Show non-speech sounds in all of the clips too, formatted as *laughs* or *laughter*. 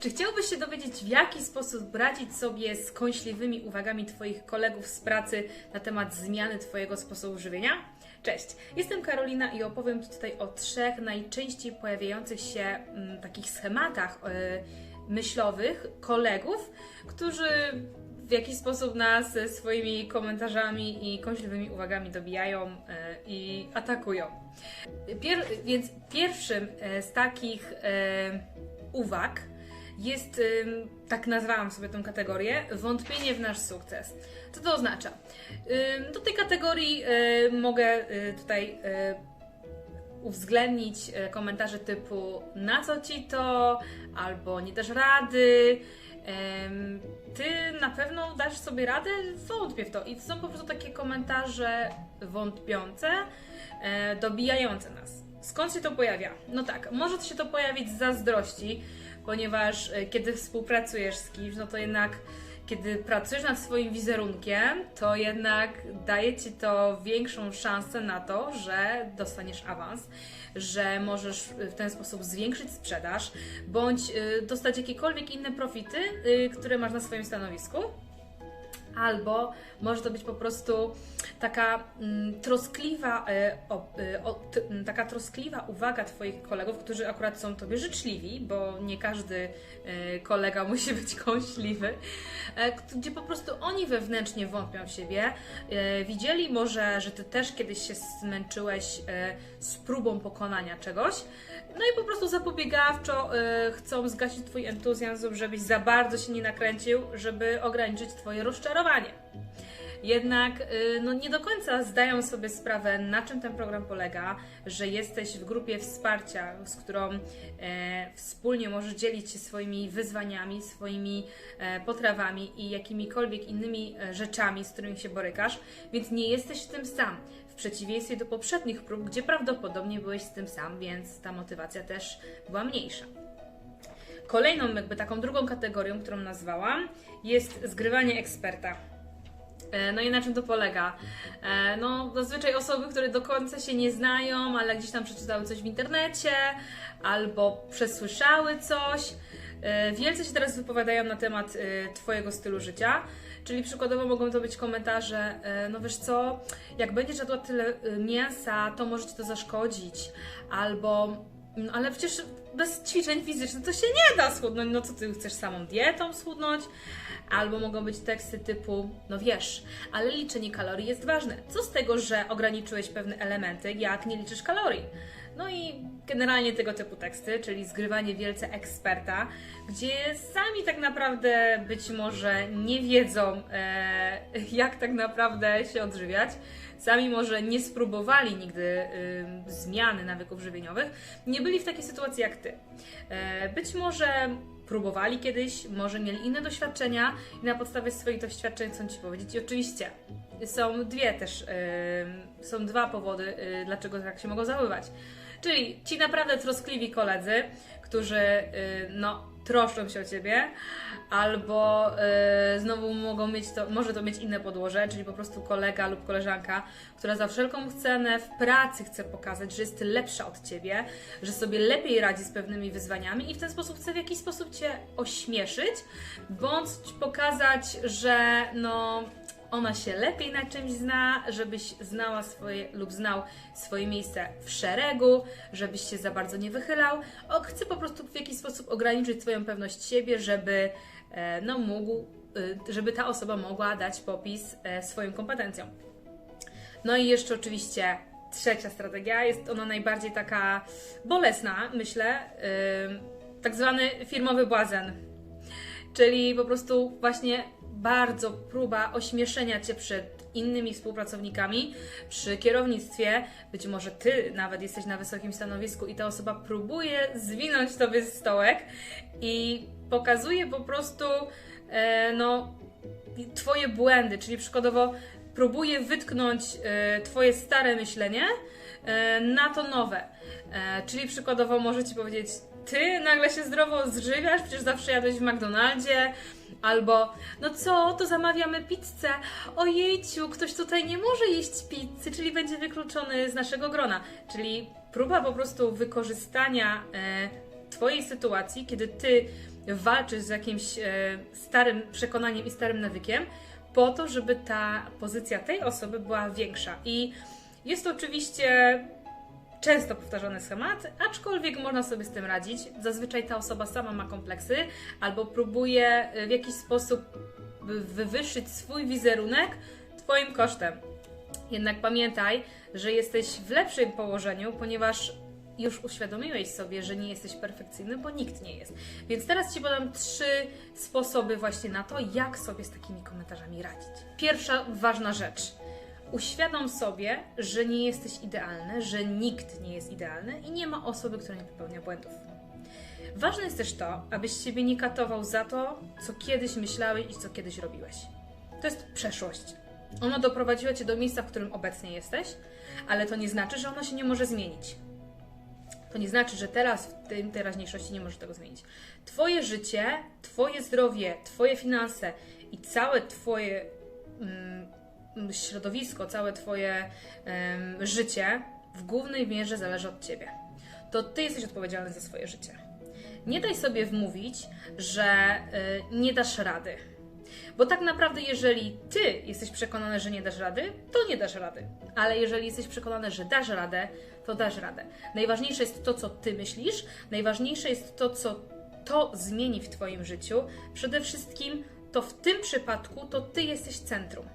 Czy chciałbyś się dowiedzieć, w jaki sposób radzić sobie z kąśliwymi uwagami Twoich kolegów z pracy na temat zmiany Twojego sposobu żywienia? Cześć, jestem Karolina i opowiem Ci tutaj o trzech najczęściej pojawiających się mm, takich schematach e, myślowych kolegów, którzy w jakiś sposób nas swoimi komentarzami i kąśliwymi uwagami dobijają e, i atakują. Pier- więc pierwszym e, z takich uwag jest, tak nazwałam sobie tę kategorię, wątpienie w nasz sukces. Co to oznacza? Do tej kategorii y, mogę y, tutaj y, uwzględnić komentarze typu na co ci to, albo nie dasz rady, ty na pewno dasz sobie radę? Wątpię w to. I to są po prostu takie komentarze wątpiące, e, dobijające nas. Skąd się to pojawia? No tak, może się to pojawić z zazdrości, ponieważ e, kiedy współpracujesz z kimś, no to jednak kiedy pracujesz nad swoim wizerunkiem, to jednak daje ci to większą szansę na to, że dostaniesz awans, że możesz w ten sposób zwiększyć sprzedaż, bądź y, dostać jakiekolwiek inne profity, y, które masz na swoim stanowisku. Albo może to być po prostu taka mm, troskliwa, e, e, o, t, m, taka troskliwa uwaga Twoich kolegów, którzy akurat są Tobie życzliwi, bo nie każdy e, kolega musi *laughs* być kąśliwy, gdzie po prostu oni wewnętrznie wątpią w siebie. Widzieli może, że Ty też kiedyś się zmęczyłeś z próbą pokonania czegoś, no i po prostu zapobiegawczo e, chcą zgasić Twój entuzjazm, żebyś za bardzo się nie nakręcił, żeby ograniczyć Twoje rozczarowanie. Jednak y, no, nie do końca zdają sobie sprawę, na czym ten program polega, że jesteś w grupie wsparcia, z którą e, wspólnie możesz dzielić się swoimi wyzwaniami, swoimi e, potrawami i jakimikolwiek innymi e, rzeczami, z którymi się borykasz, więc nie jesteś tym sam. W przeciwieństwie do poprzednich prób, gdzie prawdopodobnie byłeś z tym sam, więc ta motywacja też była mniejsza. Kolejną, jakby taką drugą kategorią, którą nazwałam, jest zgrywanie eksperta. E, No i na czym to polega? E, No, zazwyczaj osoby, które do końca się nie znają, ale gdzieś tam przeczytały coś w internecie albo przesłyszały coś. E, Wielce się teraz wypowiadają na temat Twojego stylu życia. Czyli przykładowo mogą to być komentarze, no wiesz co, jak będziesz jadła tyle mięsa, to może ci to zaszkodzić. Albo, no ale przecież bez ćwiczeń fizycznych to się nie da schudnąć. No co ty chcesz samą dietą schudnąć? Albo mogą być teksty typu, no wiesz, ale liczenie kalorii jest ważne. Co z tego, że ograniczyłeś pewne elementy, jak nie liczysz kalorii? No i generalnie tego typu teksty, czyli zgrywanie wielce eksperta, gdzie sami tak naprawdę być może nie wiedzą, e, *laughs* jak tak naprawdę się odżywiać. Sami może nie spróbowali nigdy ym, zmiany nawyków żywieniowych, nie byli w takiej sytuacji jak ty. E, być może próbowali kiedyś, może mieli inne doświadczenia i na podstawie swoich doświadczeń chcą Ci powiedzieć. I oczywiście są dwie też, ym, są dwa powody, y, dlaczego tak się mogą zachowywać. Czyli ci naprawdę troskliwi koledzy, którzy y, no, troszczą się o Ciebie, albo y, znowu mogą mieć to, może to mieć inne podłoże, czyli po prostu kolega lub koleżanka, która za wszelką cenę w pracy chce pokazać, że jest lepsza od Ciebie, że sobie lepiej radzi z pewnymi wyzwaniami i w ten sposób chce w jakiś sposób Cię ośmieszyć, bądź pokazać, że no ona się lepiej na czymś zna, żebyś znała swoje lub znał swoje miejsce w szeregu, żebyś się za bardzo nie wychylał. O, chce po prostu w jakiś sposób ograniczyć Twoją pewność siebie, żeby e, no mógł, y, żeby ta osoba mogła dać popis e, swoim kompetencjom. No i jeszcze oczywiście trzecia strategia, jest ona najbardziej taka bolesna, myślę, tak zwany firmowy błazen. Czyli po prostu właśnie bardzo próba ośmieszenia cię przed innymi współpracownikami przy kierownictwie. Być może ty nawet jesteś na wysokim stanowisku i ta osoba próbuje zwinąć tobie z stołek i pokazuje po prostu e, no, twoje błędy, czyli przykładowo próbuje wytknąć e, twoje stare myślenie e, na to nowe. E, czyli przykładowo może ci powiedzieć, ty nagle się zdrowo zżywiasz, przecież zawsze jadłeś w McDonaldzie, albo no co, to zamawiamy pizzę, ojejciu, ktoś tutaj nie może jeść pizzy, czyli będzie wykluczony z naszego grona. Czyli próba po prostu wykorzystania e, Twojej sytuacji, kiedy Ty walczysz z jakimś e, starym przekonaniem i starym nawykiem, po to, żeby ta pozycja tej osoby była większa. I jest to oczywiście często powtarzany schemat, aczkolwiek można sobie z tym radzić. Zazwyczaj ta osoba sama ma kompleksy albo próbuje w jakiś sposób wywyższyć swój wizerunek Twoim kosztem. Jednak pamiętaj, że jesteś w lepszym położeniu, ponieważ już uświadomiłeś sobie, że nie jesteś perfekcyjny, bo nikt nie jest. Więc teraz Ci podam trzy sposoby właśnie na to, jak sobie z takimi komentarzami radzić. Pierwsza ważna rzecz. Uświadom sobie, że nie jesteś idealny, że nikt nie jest idealny i nie ma osoby, która nie popełnia błędów. Ważne jest też to, abyś siebie nie katował za to, co kiedyś myślałeś i co kiedyś robiłeś. To jest przeszłość. Ona doprowadziła cię do miejsca, w którym obecnie jesteś, ale to nie znaczy, że ona się nie może zmienić. To nie znaczy, że teraz, w tej teraźniejszości nie możesz tego zmienić. Twoje życie, Twoje zdrowie, Twoje finanse i całe Twoje mm, środowisko, całe Twoje życie w głównej mierze zależy od Ciebie. To Ty jesteś odpowiedzialny za swoje życie. Nie daj sobie wmówić, że y, nie dasz rady. Bo tak naprawdę, jeżeli ty jesteś przekonany, że nie dasz rady, to nie dasz rady. Ale jeżeli jesteś przekonany, że dasz radę, to dasz radę. Najważniejsze jest to, co ty myślisz, najważniejsze jest to, co to zmieni w Twoim życiu. Przede wszystkim to w tym przypadku to ty jesteś centrum.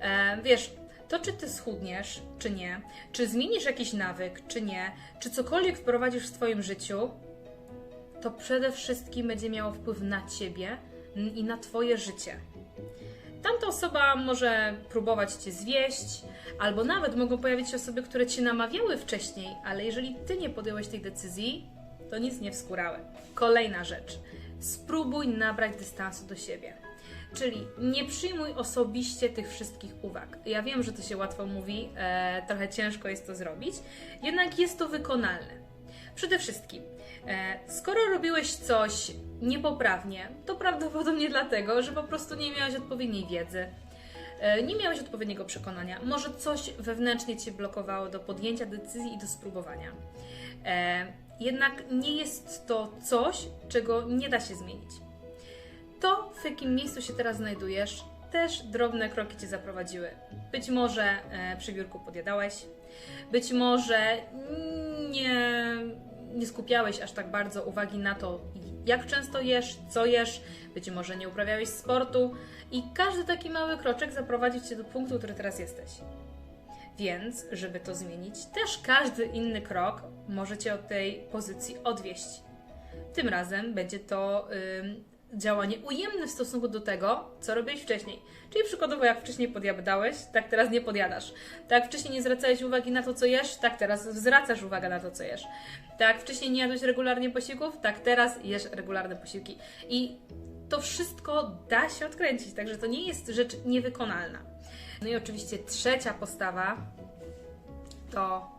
E, wiesz, to czy ty schudniesz, czy nie, czy zmienisz jakiś nawyk, czy nie, czy cokolwiek wprowadzisz w swoim życiu, to przede wszystkim będzie miało wpływ na ciebie i na twoje życie. Tamta osoba może próbować cię zwieść, albo nawet mogą pojawić się osoby, które cię namawiały wcześniej, ale jeżeli ty nie podjąłeś tej decyzji, to nic nie wskórały. Kolejna rzecz. Spróbuj nabrać dystansu do siebie. Czyli nie przyjmuj osobiście tych wszystkich uwag. Ja wiem, że to się łatwo mówi, e, trochę ciężko jest to zrobić, jednak jest to wykonalne. Przede wszystkim, e, skoro robiłeś coś niepoprawnie, to prawdopodobnie dlatego, że po prostu nie miałeś odpowiedniej wiedzy, e, nie miałeś odpowiedniego przekonania. Może coś wewnętrznie cię blokowało do podjęcia decyzji i do spróbowania. E, jednak nie jest to coś, czego nie da się zmienić. To, w jakim miejscu się teraz znajdujesz, też drobne kroki cię zaprowadziły. Być może przy biurku podjadałeś, być może nie, nie skupiałeś aż tak bardzo uwagi na to, jak często jesz, co jesz, być może nie uprawiałeś sportu i każdy taki mały kroczek zaprowadził cię do punktu, który teraz jesteś. Więc, żeby to zmienić, też każdy inny krok może cię od tej pozycji odwieść. Tym razem będzie to działanie ujemne w stosunku do tego, co robiłeś wcześniej. Czyli przykładowo, jak wcześniej podjadałeś, tak teraz nie podjadasz. Tak jak wcześniej nie zwracałeś uwagi na to, co jesz, tak teraz zwracasz uwagę na to, co jesz. Tak jak wcześniej nie jadłeś regularnie posiłków, tak teraz jesz regularne posiłki. I to wszystko da się odkręcić, także to nie jest rzecz niewykonalna. No i oczywiście trzecia postawa to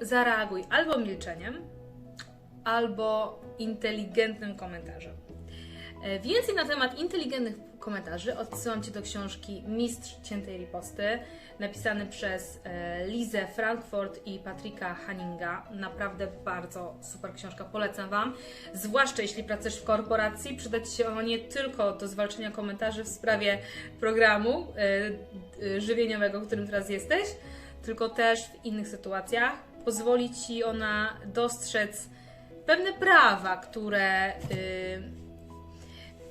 zareaguj albo milczeniem, albo inteligentnym komentarzem. E, więcej na temat inteligentnych komentarzy odsyłam Cię do książki Mistrz Ciętej Riposty, napisany przez e, Lizę Frankfurt i Patryka Hanninga. Naprawdę bardzo super książka, polecam Wam. Zwłaszcza jeśli pracujesz w korporacji, przyda Ci się ono nie tylko do zwalczenia komentarzy w sprawie programu e, żywieniowego, w którym teraz jesteś, tylko też w innych sytuacjach. Pozwoli Ci ona dostrzec pewne prawa, które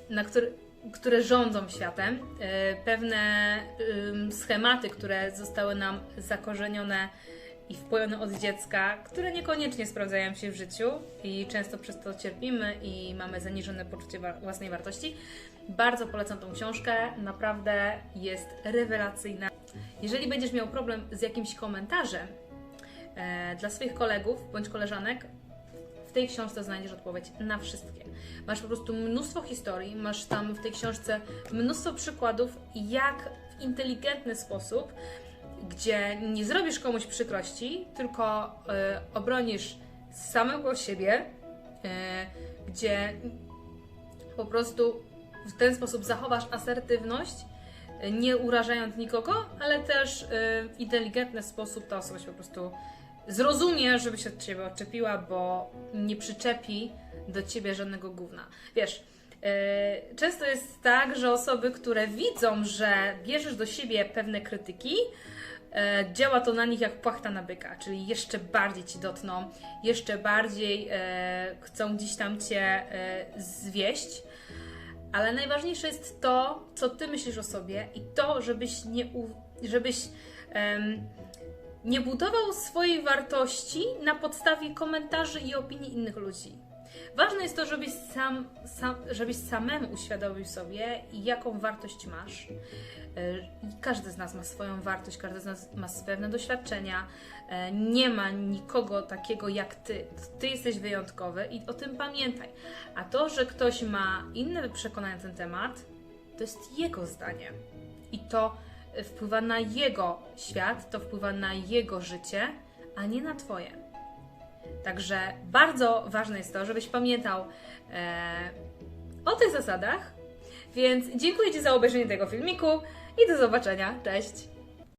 na który, które rządzą światem, e, pewne schematy, które zostały nam zakorzenione i wpojone od dziecka, które niekoniecznie sprawdzają się w życiu i często przez to cierpimy i mamy zaniżone poczucie własnej wartości. Bardzo polecam tą książkę, naprawdę jest rewelacyjna. Jeżeli będziesz miał problem z jakimś komentarzem e, dla swoich kolegów bądź koleżanek, tej książce znajdziesz odpowiedź na wszystkie. Masz po prostu mnóstwo historii, masz tam w tej książce mnóstwo przykładów, jak w inteligentny sposób, gdzie nie zrobisz komuś przykrości, tylko y, obronisz samego siebie, y, gdzie po prostu w ten sposób zachowasz asertywność, nie urażając nikogo, ale też w inteligentny sposób ta osoba się po prostu zrozumie, żeby się od ciebie odczepiła, bo nie przyczepi do ciebie żadnego gówna. Wiesz, yy, często jest tak, że osoby, które widzą, że bierzesz do siebie pewne krytyki, e, działa to na nich jak płachta na byka, czyli jeszcze bardziej ci dotkną, jeszcze bardziej e, chcą gdzieś tam cię zwieść. Ale najważniejsze jest to, co ty myślisz o sobie i to, żebyś nie, żebyś nie budował swojej wartości na podstawie komentarzy i opinii innych ludzi. Ważne jest to, żebyś, sam, sam, żebyś samemu uświadomił sobie, jaką wartość masz. E, Każdy z nas ma swoją wartość, każdy z nas ma pewne doświadczenia. E, Nie ma nikogo takiego jak ty. Ty jesteś wyjątkowy i o tym pamiętaj. A to, że ktoś ma inne przekonania na ten temat, to jest jego zdanie. I to wpływa na jego świat, to wpływa na jego życie, a nie na twoje. Także bardzo ważne jest to, żebyś pamiętał e, o tych zasadach. Więc dziękuję Ci za obejrzenie tego filmiku i do zobaczenia. Cześć!